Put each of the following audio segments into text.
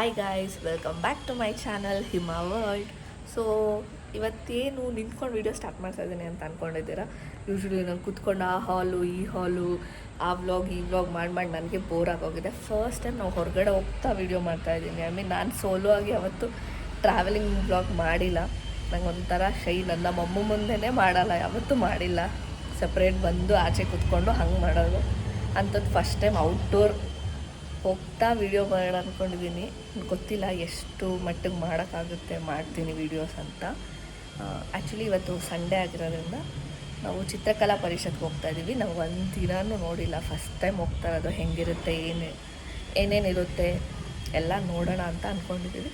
Hi guys welcome back to my channel Hima world so ಇವತ್ತೇನು ನಿಂತ್ಕೊಂಡು video start ಮಾಡ್ತಾ ಇದ್ದೀನಿ ಅಂತ ಅಂದ್ಕೊಂಡಿದ್ದೀರಾ ಯೂಶ್ವಲಿ ನಾನು ಕುತ್ಕೊಂಡು ಆ ಹಾಲು, ಈ ಹಾಲು, ಆ ವ್ಲಾಗ್ ಈ ವ್ಲಾಗ್ ಮಾಡಿ ಮಾಡಿ ನನಗೆ ಬೋರ್ ಆಗೋಗಿದೆ. ಫಸ್ಟ್ ಟೈಮ್ ನಾವು ಹೊರಗಡೆ ಹೋಗ್ತಾ ವೀಡಿಯೋ ಮಾಡ್ತಾ ಇದ್ದೀನಿ. ಐ ಮೀನ್ ನಾನು ಸೋಲೋ ಆಗಿ ಅವತ್ತು ಟ್ರಾವೆಲಿಂಗ್ ವ್ಲಾಗ್ ಮಾಡಿಲ್ಲ. ನಂಗೆ ಒಂಥರ ಶೈ ನನ್ನ ಮಮ್ಮ ಮುಂದೆನೇ ಮಾಡಲ್ಲ, ಯಾವತ್ತೂ ಮಾಡಿಲ್ಲ. ಸಪ್ರೇಟ್ ಬಂದು ಆಚೆ ಕುತ್ಕೊಂಡು ಹಂಗೆ ಮಾಡೋದು. ಅಂಥದ್ದು ಫಸ್ಟ್ ಟೈಮ್ ಔಟ್ಡೋರ್ ಹೋಗ್ತಾ ವಿಡಿಯೋ ಬರೋಣ ಅಂದ್ಕೊಂಡಿದ್ದೀನಿ ಗೊತ್ತಿಲ್ಲ ಎಷ್ಟು ಮಟ್ಟಿಗೆ ಮಾಡೋಕ್ಕಾಗುತ್ತೆ, ಮಾಡ್ತೀನಿ ವೀಡಿಯೋಸ್ ಅಂತ. ಆ್ಯಕ್ಚುಲಿ ಇವತ್ತು ಸಂಡೇ ಆಗಿರೋದ್ರಿಂದ ನಾವು ಚಿತ್ರಕಲಾ ಪರಿಷತ್ಗೆ ಹೋಗ್ತಾ ಇದ್ದೀವಿ ನಾವು ಒಂದು ದಿನವೂ ನೋಡಿಲ್ಲ. ಫಸ್ಟ್ ಟೈಮ್ ಹೋಗ್ತಾ ಇರೋದು. ಹೆಂಗಿರುತ್ತೆ, ಏನು ಏನೇನಿರುತ್ತೆ ಎಲ್ಲ ನೋಡೋಣ ಅಂತ ಅಂದ್ಕೊಂಡಿದ್ದೀವಿ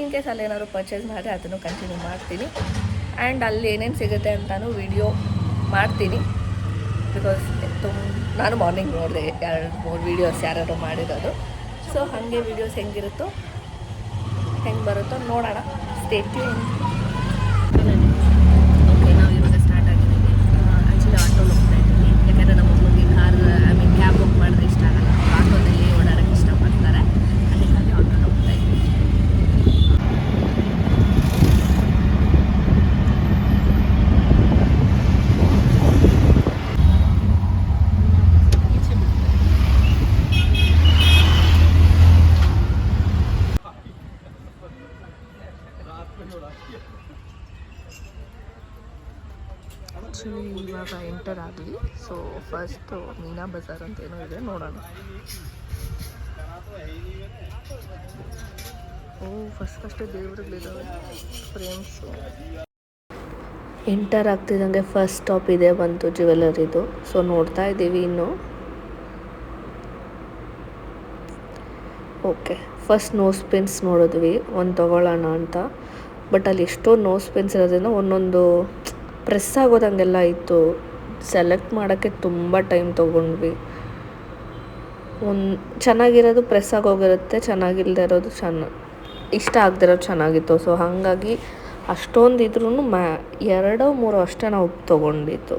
ಇನ್ ಕೇಸ್ ಅಲ್ಲಿ ಏನಾದ್ರು ಪರ್ಚೇಸ್ ಮಾಡಿದ್ರೆ ಅದನ್ನು ಕಂಟಿನ್ಯೂ ಮಾಡ್ತೀನಿ. ಆ್ಯಂಡ್ ಅಲ್ಲಿ ಏನೇನು ಸಿಗುತ್ತೆ ಅಂತಲೂ ವಿಡಿಯೋ ಮಾಡ್ತೀನಿ. ಬಿಕಾಸ್ ತುಂಬ ನಾನು ಮಾರ್ನಿಂಗ್ ನೋಡಿದೆ ಎರಡು ಮೂರು ವೀಡಿಯೋಸ್ ಯಾರು ಮಾಡಿರೋದು. ಸೊ ಹಾಗೆ ವೀಡಿಯೋಸ್ ಹೆಂಗಿರುತ್ತೋ, ಹೆಂಗೆ ಬರುತ್ತೋ ನೋಡೋಣ. ಸ್ಟೇಟ್ಯೂ ಓಕೆ ನಾವು ಇವಾಗ ಸ್ಟಾರ್ಟ್ ಆಗಿದ್ದೀವಿ ಆ್ಯಕ್ಚುಲಿ ಆಟೋಲ್ಲಿ ಹೋಗ್ತಾ ಇದ್ದೀವಿ ಯಾಕಂದರೆ ನಮ್ಮ ಮಗುಗೆ car I mean cab book ಮಾಡಿದ್ರೆ ಇಷ್ಟ ಆಗಲ್ಲ ಆಟೋದಲ್ಲಿ ಓಡಾಡೋಕ್ಕೆ ಇಷ್ಟಪಡ್ತಾರೆ ಅದಕ್ಕಾಗಿ ಆಟೋಲ್ಲಿ ಹೋಗ್ತಾ ಇದ್ದೀವಿ ಆ್ಯಕ್ಚುಲಿ ಎಂಟರ್ ಆಗಲಿ. ಸೊ ಫಸ್ಟ್ ಮೀನಾ ಬಜಾರ್ ಅಂತ ಏನೋ ಇದೆ, ನೋಡೋಣ. ಓ ಫಸ್ಟ್ ಫಸ್ಟ್ ದೇವ್ರಿಗೆ ಫ್ರೇಮ್ಸು ಎಂಟರ್ ಆಗ್ತಿದ್ದಂಗೆ ಫಸ್ಟ್ ಸ್ಟಾಪ್ ಇದೆ ಬಂತು ಜ್ಯುವೆಲರಿದು ಸೊ ನೋಡ್ತಾ ಇದ್ದೀವಿ ಇನ್ನು. ಓಕೆ ಫಸ್ಟ್ ನೋಸ್ ಪೆನ್ಸ್ ನೋಡಿದ್ವಿ. ಒಂದು ತೊಗೊಳ್ಳೋಣ ಅಂತ. ಬಟ್ ಅಲ್ಲಿ ಎಷ್ಟೋ ನೋಸ್ ಪೆನ್ಸ್ ಇರೋದ್ರಿಂದ ಒಂದೊಂದು ಪ್ರೆಸ್ ಆಗೋದಂಗೆಲ್ಲ ಇತ್ತು. ಸೆಲೆಕ್ಟ್ ಮಾಡೋಕ್ಕೆ ತುಂಬ ಟೈಮ್ ತೊಗೊಂಡ್ವಿ. ಒಂದು ಚೆನ್ನಾಗಿರೋದು ಪ್ರೆಸ್ ಆಗೋಗಿರುತ್ತೆ ಚೆನ್ನಾಗಿಲ್ಲದೆ ಇರೋದು ಚೆನ್ನ, ಇಷ್ಟ ಆಗದಿರೋದು ಚೆನ್ನಾಗಿತ್ತು. ಸೊ ಹಾಗಾಗಿ ಅಷ್ಟೊಂದು ಇದ್ರೂ ಮ್ಯಾ ಎರಡೋ ಮೂರೋ ಅಷ್ಟೇ ನಾವು ತೊಗೊಂಡಿತ್ತು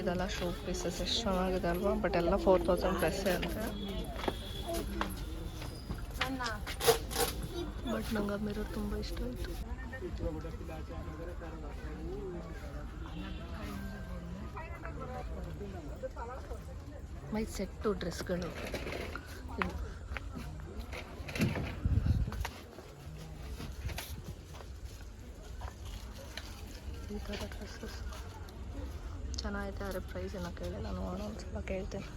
ಇದೆಲ್ಲ ಶೋ ಪೀಸಸ್ ಎಷ್ಟು ಚೆನ್ನಾಗಿದೆ ಅಲ್ವಾ? ಬಟ್ ಎಲ್ಲ ಫೋರ್ ತೌಸಂಡ್ ಪ್ಲಸ್ ಅಂತ. ಬಟ್ ನಂಗೆ ಆ ತುಂಬ ಇಷ್ಟ ಆಯಿತು. ಮೈ ಸೆಟ್ಟು ಡ್ರೆಸ್ಗಳು ಇದು ಈ ಥರ ಡ್ರೆಸ್ಸಸ್ ಆದರೆ ಪ್ರೈಸ್ ಏನೋ ಕೇಳಿಲ್ಲ ನೋಡೋಣ ಒಂದು ಸ್ವಲ್ಪ ಕೇಳ್ತೇನೆ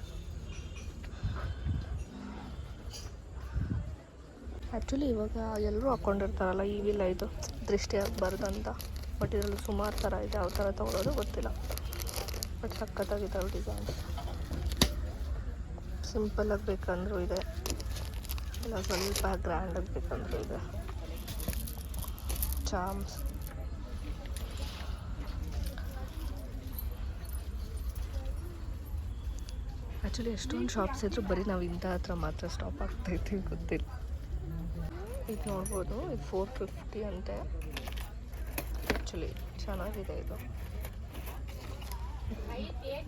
ಆ್ಯಕ್ಚುಲಿ ಇವಾಗ ಎಲ್ಲರೂ ಹಾಕ್ಕೊಂಡಿರ್ತಾರಲ್ಲ ಈಗಿಲ್ಲ ಇದು. ದೃಷ್ಟಿ ಆಗಬಾರ್ದು ಅಂತ ಬಟ್ ಇದರಲ್ಲಿ ಸುಮಾರು ಥರ ಇದೆ. ಯಾವ ಥರ ತೊಗೊಳೋದು ಗೊತ್ತಿಲ್ಲ. ಬಟ್ ಸಖತ್ತಾಗಿದ್ದಾವೆ ಡಿಸೈನ್ ಸಿಂಪಲಾಗಿ ಬೇಕಂದ್ರೂ ಇದೆ. ಇಲ್ಲ, ಸ್ವಲ್ಪ ಗ್ರ್ಯಾಂಡಾಗಿ ಬೇಕಂದ್ರೂ ಇದೆ. ಚಾಮ್ಸ್ ಆ್ಯಕ್ಚುಲಿ ಎಷ್ಟೊಂದು ಶಾಪ್ಸ್ ಇದ್ದರೂ ಬರೀ ನಾವು ಇಂಥ ಹತ್ರ ಮಾತ್ರ ಸ್ಟಾಪ್ ಆಗ್ತೈತಿ ಗೊತ್ತಿಲ್ಲ ಇದು ನೋಡ್ಬೋದು ಇದು ಫೋರ್ ಫಿಫ್ಟಿ ಅಂತೆ ಆ್ಯಕ್ಚುಲಿ ಚೆನ್ನಾಗಿದೆ ಇದು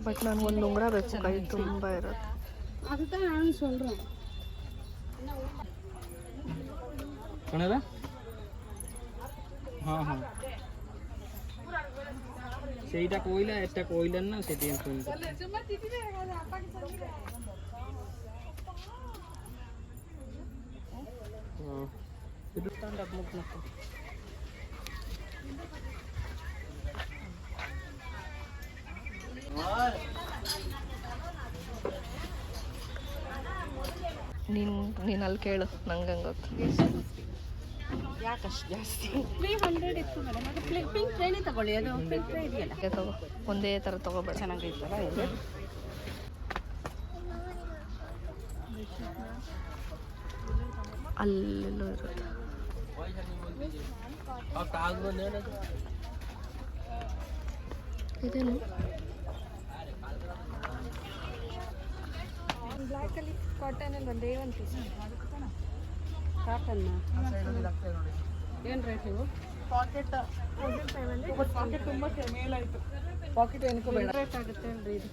ಬಟ್ ನನಗೊಂದು ಉಂಗುರ ಬೇಕು ಕೈ ತುಂಬ ಇರೋದು ಹಾಂ ಹಾಂ sih tak oil lah, nanggang nanggak. ಯಾಕಷ್ಟು ಜಾಸ್ತಿ? ತ್ರೀ ಹಂಡ್ರೆಡ್ ಇತ್ತು ಮೇಡಮ್ ಅದು ಪಿಂಕ್ ಟ್ರೈನೇ ತಗೊಳ್ಳಿ. ಅದು ಪಿಂಕ್ ಟ್ರೈ ಇದೆಯಲ್ಲ. ಹಾಗೆ ತಗೋ. ಒಂದೇ ಥರ ತಗೋಬೇಡ. ಚೆನ್ನಾಗೈತಲ್ಲ ಇದೆ? ಅಲ್ಲೆಲ್ಲೋ ಇರುತ್ತೆ. ಇದೇನು? ಬ್ಲ್ಯಾಕಲ್ಲಿ ಕಾಟನಲ್ಲಿ ಒಂದೇ ಒಂದು ಪೀಸ್ ಕಾಟನ್ನ ಏನು ರೇಟ್ ಇವು? ಪಾಕೆಟ್ ಪಾಕೆಟ್ ತುಂಬ ಮೇಲಾಯಿತು ಪಾಕೆಟ್ ಏನಕ್ಕೂ ಬೇಡ. ರೇಟ್ ಆಗುತ್ತೆ ಅಲ್ರಿ ಇದು?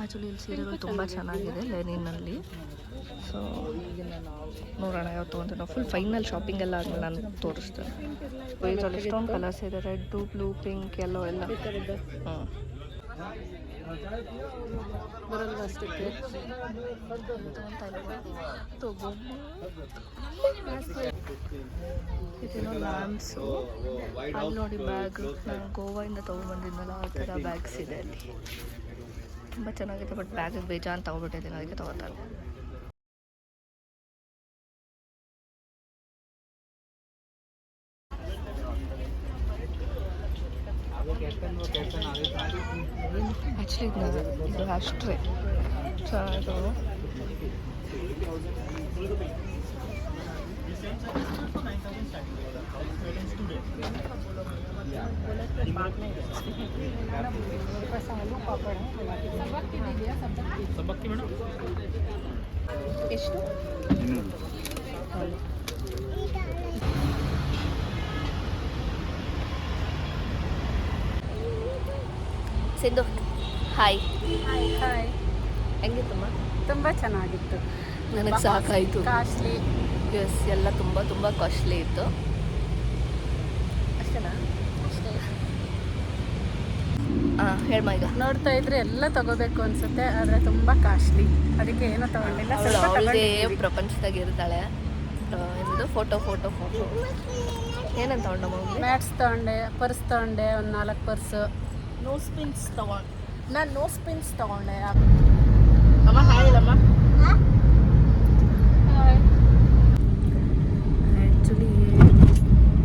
ಆ್ಯಕ್ಚುಲಿ ಇಲ್ಲಿ ಸೀರೆಗಳು ತುಂಬ ಚೆನ್ನಾಗಿದೆ ಲೆನಿನಲ್ಲಿ ಸೊ ನೋಡೋಣ ಯಾವತ್ತು ಅಂತ ನಾವು ಫುಲ್ ಫೈನಲ್ ಶಾಪಿಂಗ್ ಎಲ್ಲ ಆದ್ಮೇಲೆ ನಾನು ತೋರಿಸ್ತೇನೆ. ಇದರಲ್ಲಿ ಎಷ್ಟೊಂದು ಕಲರ್ಸ್ ಇದೆ. Red blue pink yellow. ಎಲ್ಲ ಹ್ಞೂ ಬರಲ್ವಾ ಅಷ್ಟಕ್ಕೆ ಇದೇನೋ ಲ್ಯಾಂಪ್ಸು ಅಲ್ಲಿ ನೋಡಿ ಬ್ಯಾಗ್ ನಾನು ಗೋವಾಯಿಂದ ತೊಗೊಂಬಂದಿದ್ನಲ್ಲ ಆ ಥರ ಬ್ಯಾಗ್ಸ್ ಇದೆ ಅಲ್ಲಿ ತುಂಬ ಚೆನ್ನಾಗಿದೆ ಬಟ್ ಬ್ಯಾಗಿಗೆ ಬೇಜಾನ್ ತೊಗೊಬಿಟ್ಟಿದ್ದೀನಿ ಅದಕ್ಕೆ ತೊಗೋತಾರೆ ಆ್ಯಕ್ಚುಲಿ ಇದು ಇದು ಅಷ್ಟೇ ಚೆನ್ನಾಗಿತ್ತು ಎಷ್ಟು ಸಿಂಧು. ಹಾಯ್ ಹಾಯ್ ಹೆಂಗಿತ್ತಮ್ಮ ತುಂಬ ಚೆನ್ನಾಗಿತ್ತು. ನನಗೆ ಸಾಕಾಯಿತು. ಕಾಸ್ಟ್ಲಿ ಎಸ್ ಎಲ್ಲ ತುಂಬ ತುಂಬ ಕಾಸ್ಟ್ಲಿ ಇತ್ತು. ಅಷ್ಟೇನಾ? ಹಾಂ ಈಗ ನೋಡ್ತಾ ಇದ್ರೆ ಎಲ್ಲ ತಗೋಬೇಕು ಅನ್ಸುತ್ತೆ ಆದ್ರೆ ತುಂಬಾ ಕಾಸ್ಟ್ಲಿ ಅದಕ್ಕೆ ಏನೋ ತಗೊಂಡಿಲ್ಲ ಅವಳಿಗೆ. ಪ್ರಪಂಚದಾಗ ಇರ್ತಾಳೆ. ಎಂದು ಫೋಟೋ ಫೋಟೋ ಫೋಟೋ ಏನಂತ ತಗೊಂಡಮ್ಮ ಅವ್ನಿಗೆ ಮ್ಯಾಟ್ಸ್ ತಗೊಂಡೆ ಪರ್ಸ್ ತಗೊಂಡೆ ಒಂದು ನಾಲ್ಕು ಪರ್ಸು ನೋ ಸ್ಪಿನ್ಸ್ ತಗೊಂಡು ನಾನು ನೋ ಸ್ಪಿನ್ಸ್ ತಗೊಂಡೆ. ಅಮ್ಮ ಆ್ಯಕ್ಚುಲಿ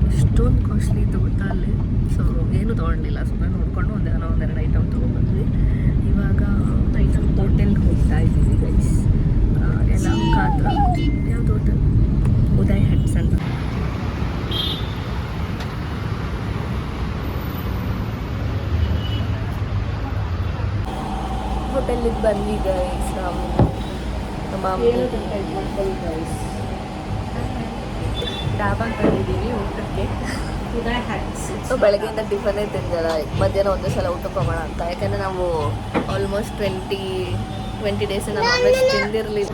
ಎಷ್ಟೊಂದು ಕಾಸ್ಟ್ಲಿ ಇತ್ತು ಗೊತ್ತಾ ಅಲ್ಲಿ ಸೊ ಏನು ತೊಗೊಂಡಿಲ್ಲ ಸುಮ್ಮನೆ ನೋಡಿಕೊಂಡು ಒಂದೇನೋ ಒಂದೆರಡು ಐಟಮ್ ತೊಗೊಂಡ್ಬಂದ್ವಿ ಇವಾಗ ಹೋಟೆಲ್ಗೆ ಹೋಗ್ತಾ ಇದ್ದೀವಿ ಗೈಸ್ ಯಲಹಂಕ ಹತ್ರ ಯಾವ್ದು ಹೋಟೆಲ್ ಉದಯ್ ಹಟ್ಸ್ ಅಂತ ಹೋಟೆಲಿಗೆ ಬಂದ್ವಿ ಗೈಸ್ ನಾವು ನಮ್ಮ ಡಾಬಾ ಬಂದಿದ್ದೀವಿ ಊಟಕ್ಕೆ. ಸೊ ಬೆಳಗ್ಗೆಯಿಂದ ಟಿಫನೇ ತಿಂದಲ್ಲ ಮಧ್ಯಾಹ್ನ ಒಂದೇ ಸಲ ಊಟಕ್ಕೆ ಹೋಗೋಣ ಅಂತ. ಯಾಕಂದರೆ ನಾವು almost twenty twenty days non veg ತಿಂದಿರಲಿಲ್ಲ.